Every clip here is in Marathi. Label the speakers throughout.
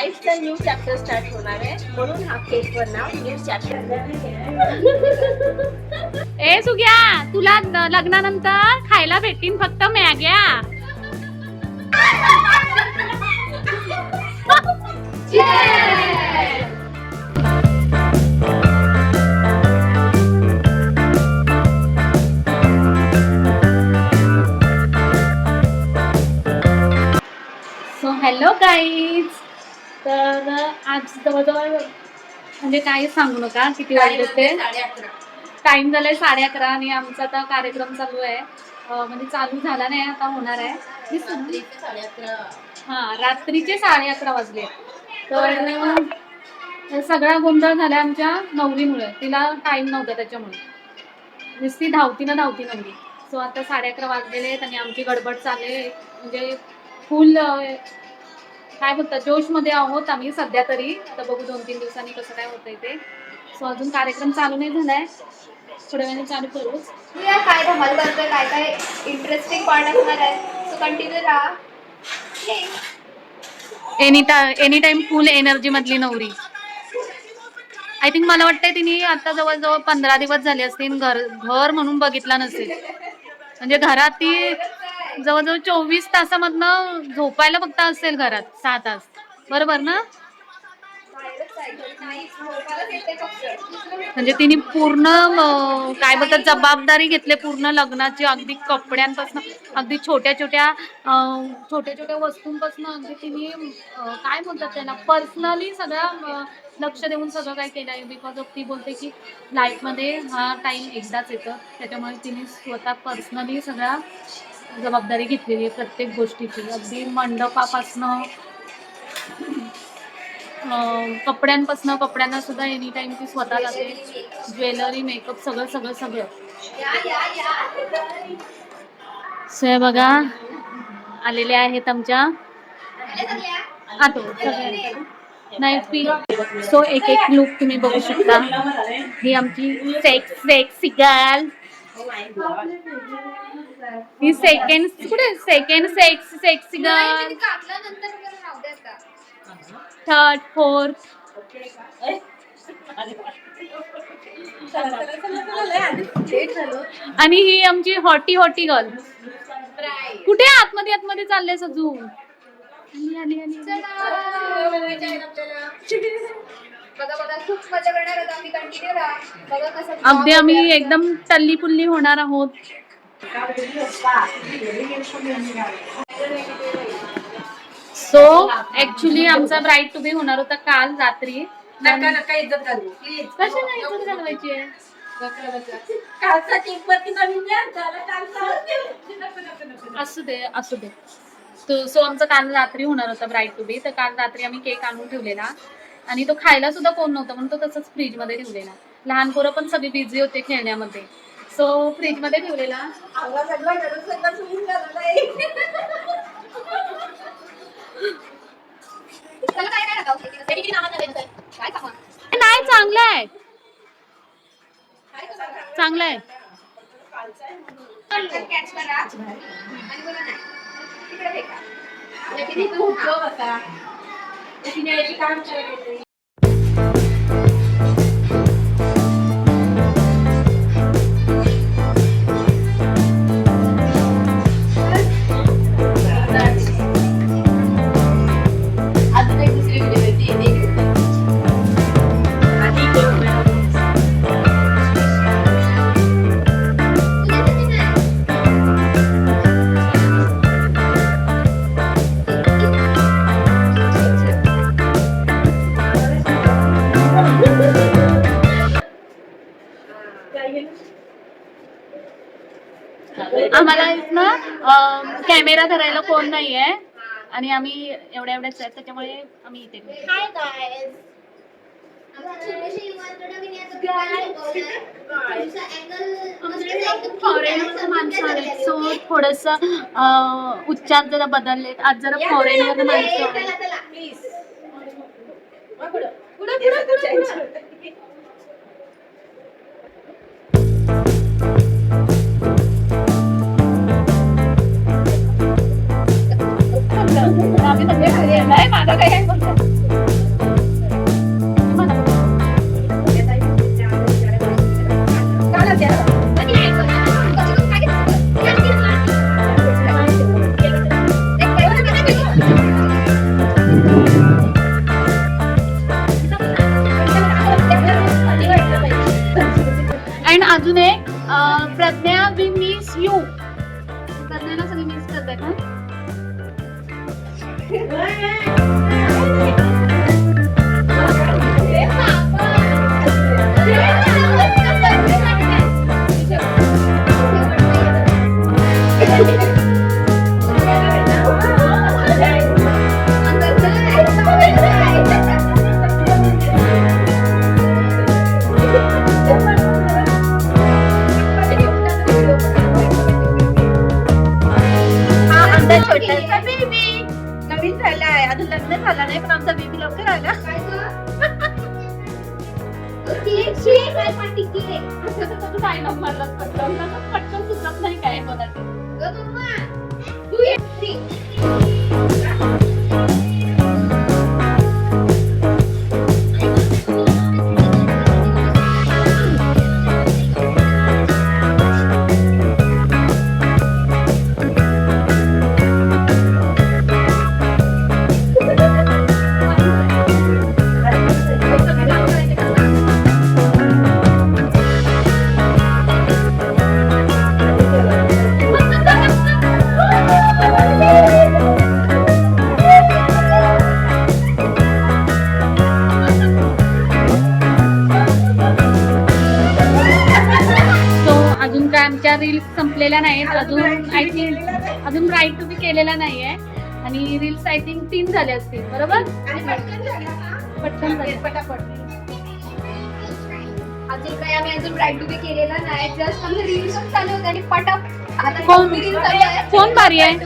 Speaker 1: लाईफचं न्यू चॅप्टर स्टार्ट होणार आहे. म्हणून हा केक वर नाव न्यू चॅप्टर
Speaker 2: ए सुग्या तुला लग्नानंतर खायला भेटीन फक्त मॅग्या. सो हॅलो गाईज तर आज जवळजवळ म्हणजे काही सांगू नका किती वाजले ते? टाइम झालाय साडे अकरा आणि आमचा आता कार्यक्रम चालू आहे. म्हणजे चालू झाला नाही आता होणार आहे. हा रात्रीचे साडे अकरा वाजले. तर सगळा गोंधळ झाला आमच्या नवरीमुळे. तिला टाइम नव्हता त्याच्यामुळे. नुसती धावती ना धावती नवरी सो आता साडे अकरा वाजलेले आहेत आणि आमची गडबड चालले म्हणजे फुल काय बोलतात जोशमध्ये आहोत आम्ही सध्या तरी. आता बघू दोन तीन दिवसांनी कसं काय होतंय ते. सो अजून कार्यक्रम चालू नाही झालाय. थोड्या वेळाने चालू करूच
Speaker 3: बघूया काय धमाल करतोय काय काय इंटरेस्टिंग पार्ट असणार आहे. सो कंटिन्यू राहा.
Speaker 2: Any any time full energy मधली नवरी. आय थिंक मला वाटतंय तिने आता जवळजवळ पंधरा दिवस झाले असतील घर घर म्हणून बघितला नसेल. म्हणजे घरात ती जवळजवळ चोवीस तासामधनं झोपायला फक्त असेल घरात सहा तास. बरोबर ना? म्हणजे तिने पूर्ण काय बोलतात जबाबदारी घेतली पूर्ण लग्नाची अगदी कपड्यांपासून अगदी छोट्या छोट्या छोट्या छोट्या वस्तूंपासून अगदी तिने काय बोलतात त्याला पर्सनली सगळं लक्ष देऊन सगळं काय केलं आहे बिकॉज ऑफ ती बोलते की लाईफमध्ये हा टाईम एकदाच येतं. त्याच्यामुळे तिने स्वतः पर्सनली सगळ्या जबाबदारी घेतलेली आहे प्रत्येक गोष्टीची. अगदी मंडपापासनं कपड्यांपासनं कपड्यांना सुद्धा एनी टाइम ती स्वतः लागते ज्वेलरी मेकअप सगळं सगळं सगळं.
Speaker 3: या
Speaker 2: सो बघा आलेले आहेत आमच्या. आतो नाही पी सो एक एक लुक तुम्ही बघू शकता. ही आमची सेक्स सेक्स गर्ल ही सेकंड कुठे? सेकंड सेक्स सेक्सी गर्ल
Speaker 3: मी.
Speaker 2: थर्ड फोर्थ आणि ही आमची हॉटी हॉटी गर्ल. कुठे आतमध्ये? आतमध्ये चालले अजून? अगदी आम्ही एकदम टल्ली पुल्ली होणार आहोत. सो ऍक्च्युली आमचा ब्राईट टू बी होणार होता काल रात्री.
Speaker 1: नका नका इज्जत घालू. प्लीज
Speaker 2: कशा नाही इज्जत घालवायची आहे?
Speaker 1: कालचा केक वरती नवीन द्या झाला कालचा. नको नको नको
Speaker 2: असू दे असू दे. तो सो आमचा काल रात्री होणार होता ब्राईट टू बी तर काल रात्री आम्ही केक आणून ठेवलेला. आणि तो खायला सुद्धा कोण नव्हता म्हणून तो तसंच फ्रीजमध्ये ठेवलेला. लहान पोरं पण सगळी बिझी होते खेळण्यामध्ये. सो फ्रीजमध्ये ठेवलेला
Speaker 1: आवाज सगळा घरून सगळं सुरून झालेलं आहे.
Speaker 3: चला
Speaker 2: कॅमेरा धरायला कोण नाहीये. आणि आम्ही एवढ्या एवढ्याच आहेत त्याच्यामुळे आम्ही इथे.
Speaker 3: हाय
Speaker 2: सो थोडस उच्चार जरा बदलले आज जरा फॉरेनर माणसं अँड अजून एक प्रज्ञा वी मिस यू. प्रज्ञाला सगळी मिस करताय का Good. आमच्या रील्स संपलेल्या नाहीत अजून आय थिंक अजून राईट टू बी केलेला नाहीये. आणि रील्स आय थिंक तीन झाले असतील. बरोबर? पटकन
Speaker 3: अजून काही आम्ही अजून ब्राईट टू बी केलेला नाही. जस्ट आमचे रील्स चालू होते आणि पटप आता
Speaker 2: कोण? भारी आहे?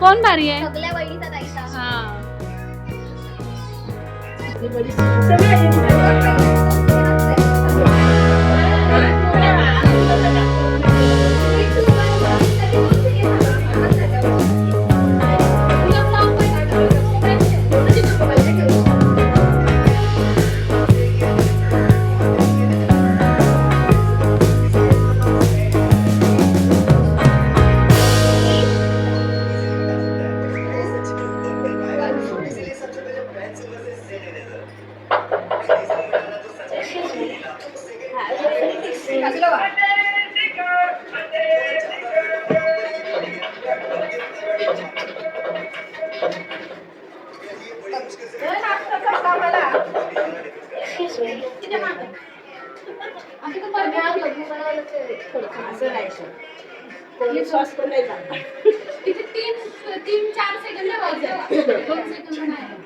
Speaker 2: कोण भारी आहे?
Speaker 3: सगळ्या वहिनीचा
Speaker 2: हा.
Speaker 1: कोणी श्वास पण नाही जात.
Speaker 2: तिथे तीन तीन चार सेकंद वाजले दोन सेकंद नाही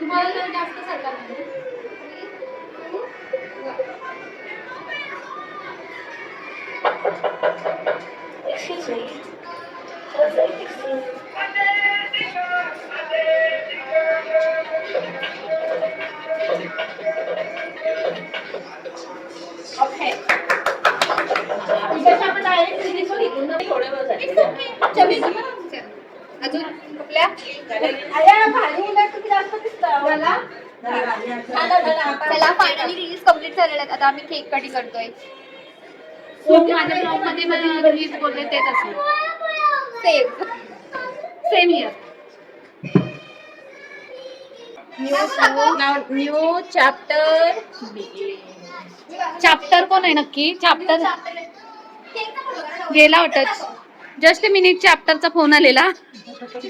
Speaker 2: तुम्हाला जरा जास्त सरकार
Speaker 1: आपण direct finish
Speaker 3: अजून
Speaker 1: आता-
Speaker 3: चला फायनली रील्स कंप्लीट झालेल्या आहेत आता आम्ही केक कटिंग करतोय?
Speaker 2: माझ्या ब्लॉगमध्ये मला रील्स बोलले तेच असेल.
Speaker 3: Same
Speaker 2: same year
Speaker 1: new chapter
Speaker 2: chapter कोण आहे नक्की? चॅप्टर गेला वाटत. जस्ट मिनिट चॅप्टरचा फोन आलेला.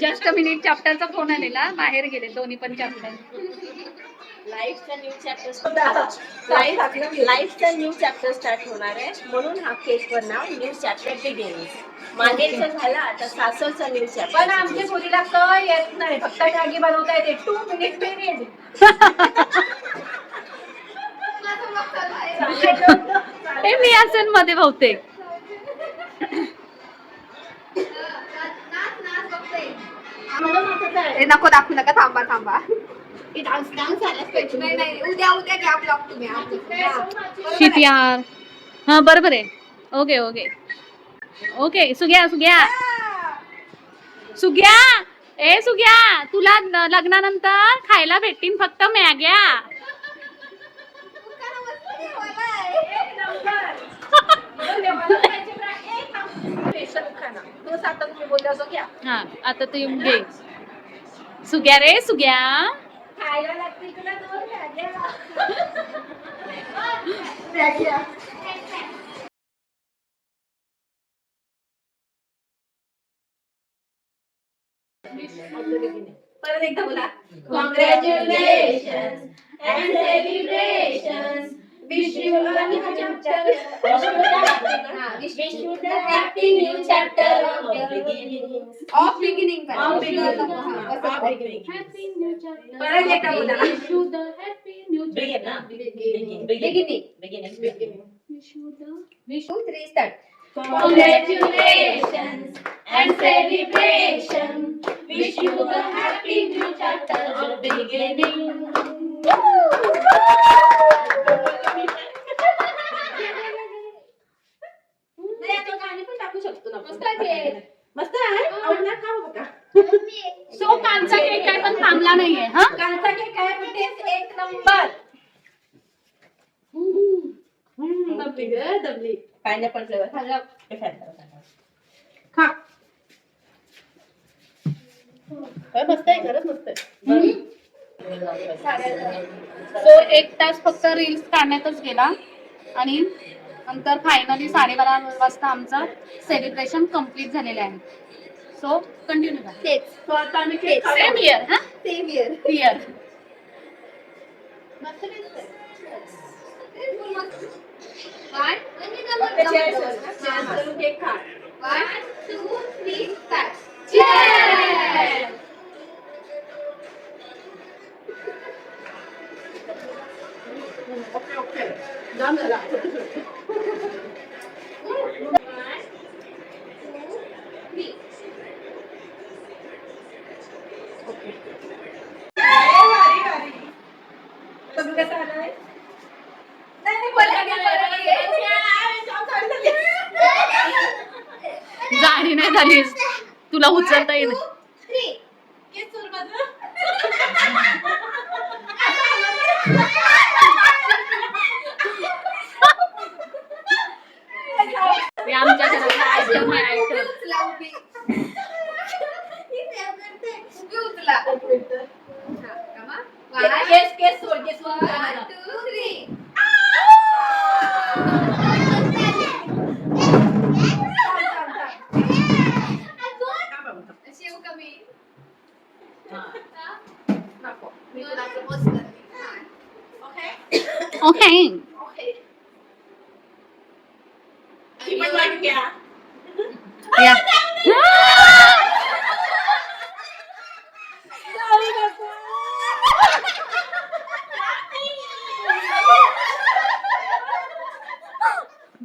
Speaker 2: जस्ट मिनिट चॅप्टरचा फोन आलेला. बाहेर गेले दोन्ही पण चॅप्टर
Speaker 1: लाईफचा न्यू चॅप्टर लाईफचा न्यू चॅप्टर स्टार्ट होणार आहे. म्हणून हा केकवर नाव न्यू चॅप्टर बिगिन्स मागेचं झालं आता सासरचा न्यू चॅप्टर पण आमच्या मुलीला क येत नाही. फक्त मॅगी बनवता येते टू मिनिट पिरियड
Speaker 2: हे मी असेल मध्ये बहुतेक.
Speaker 3: ए, नको दाखवू नका. थांबा थांबा. डान्स डान्स झालाच पाहिजे. नाही नाही उद्या उद्या घ्या ब्लॉग तुम्ही आज.
Speaker 2: शिट यार. हा बरोबर आहे. Okay okay okay Sugya Sugya. Sugya! ए सुग्या तुला न- लग्नानंतर खायला भेटतील फक्त मॅग्या.
Speaker 1: स्पेशल खाना तसं आता तुम्ही बोलले असं घ्या.
Speaker 2: हा आता तू घे. सुग्या रे सुग्या.
Speaker 1: खायला लागतील तुला दोन परत एकदा बोला. Congratulation and celebration Wish you a new chapter. Wish you a happy new chapter
Speaker 2: of beginning. Beginning.
Speaker 1: Beginning. Happy new
Speaker 2: chapter. Wish you the happy new
Speaker 1: chapter.
Speaker 2: Beginning. Beginning. Beginning. Beginning.
Speaker 3: Wish you the.
Speaker 1: Congratulations and celebration. Wish you a happy new chapter of beginning. Woo! तो गाणी पण टाकू शकतो ना आपण.
Speaker 3: मस्त आहे.
Speaker 1: मस्त आहे? आवडला खा बघा
Speaker 2: सो कालचा केक काय पण थांबला नाहीये हा?
Speaker 1: कालचा केक काय पण टेस्ट एक नंबर. दबली ग दबली पायनॅपल फ्लेवर खा. मस्त आहे खरंच मस्त आहे.
Speaker 2: सो एक तास फक्त रील्स काढण्यातच गेला. आणि नंतर फायनली साडेबारा वाजता आमचं सेलिब्रेशन कंप्लीट झालेलं आहे सो कंटिन्यू करा
Speaker 3: तेच.
Speaker 1: तो आता आम्ही केक खातो.
Speaker 2: सेम इयर हा
Speaker 3: here.
Speaker 2: इयर
Speaker 1: केक खा.
Speaker 2: Cheers!
Speaker 1: ओके ओके जाम झाला
Speaker 3: One, two, three.
Speaker 1: भारी भारी तुम्ही कसं आलाय नाही नाही बोला की, बोला की. जाम झाली, झाली.
Speaker 2: जाणी नाही झालीस तुला उचलता येईल
Speaker 3: Two, three.
Speaker 1: केस सुरू माझं.
Speaker 2: हे आमच्या घरातला आयटम आहे आयटम
Speaker 3: उचला उभी. ही save करते. उभी उचला. हा, come on. One,
Speaker 1: केस केस सोड केस सोड
Speaker 3: one, two, three. शिव कमी
Speaker 1: नको मी
Speaker 3: मी
Speaker 1: तुला
Speaker 3: तुला propose करते.
Speaker 1: ही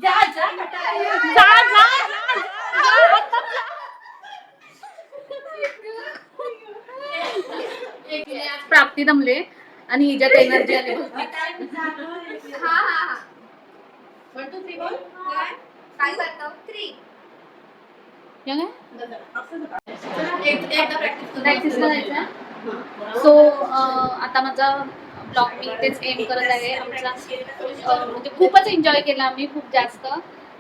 Speaker 1: जा.
Speaker 2: आज प्राप्ती दमले आणि हिच्यात एनर्जी आली.
Speaker 3: हा हा हा.
Speaker 1: वन टू थ्री बोल.
Speaker 3: One, काय करतो? थ्री
Speaker 2: हे काय?
Speaker 1: एक एकदा प्रॅक्टिस
Speaker 2: प्रॅक्टिसला जायचं सो आता माझा ब्लॉग मी इथेच एंड करत आहे. आमचा म्हणजे खूपच एन्जॉय केला आम्ही खूप जास्त.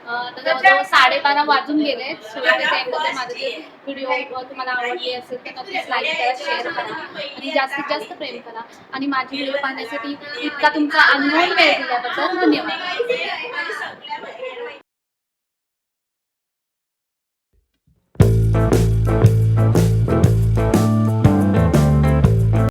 Speaker 2: अ, साडेबारा वाजून गेले सो माझे जे व्हिडिओ तुम्हाला आवडले असेल तर नक्कीच लाईक करा शेअर करा. आणि जास्तीत जास्त प्रेम करा. आणि माझी व्हिडिओ पाहण्यासाठी इतका तुमचा अनमोल वेळ दिल्याबद्दल धन्यवाद.